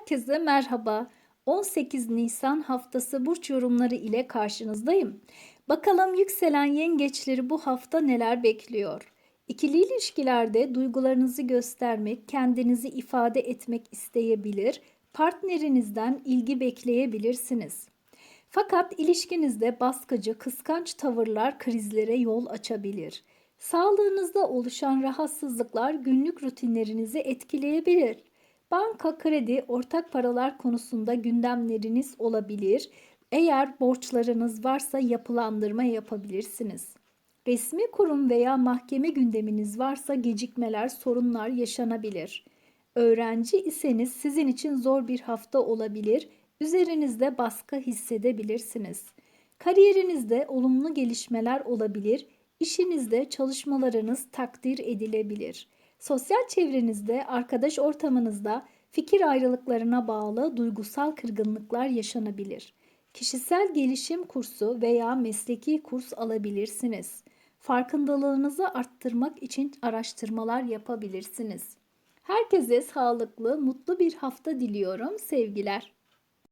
Herkese merhaba. 18 Nisan haftası burç yorumları ile karşınızdayım. Bakalım yükselen yengeçleri bu hafta neler bekliyor? İkili ilişkilerde duygularınızı göstermek, kendinizi ifade etmek isteyebilir, partnerinizden ilgi bekleyebilirsiniz. Fakat ilişkinizde baskıcı, kıskanç tavırlar krizlere yol açabilir. Sağlığınızda oluşan rahatsızlıklar günlük rutinlerinizi etkileyebilir. Banka, kredi, ortak paralar konusunda gündemleriniz olabilir. Eğer borçlarınız varsa yapılandırma yapabilirsiniz. Resmi kurum veya mahkeme gündeminiz varsa gecikmeler, sorunlar yaşanabilir. Öğrenci iseniz sizin için zor bir hafta olabilir. Üzerinizde baskı hissedebilirsiniz. Kariyerinizde olumlu gelişmeler olabilir. İşinizde çalışmalarınız takdir edilebilir. Sosyal çevrenizde, arkadaş ortamınızda fikir ayrılıklarına bağlı duygusal kırgınlıklar yaşanabilir. Kişisel gelişim kursu veya mesleki kurs alabilirsiniz. Farkındalığınızı arttırmak için araştırmalar yapabilirsiniz. Herkese sağlıklı, mutlu bir hafta diliyorum. Sevgiler.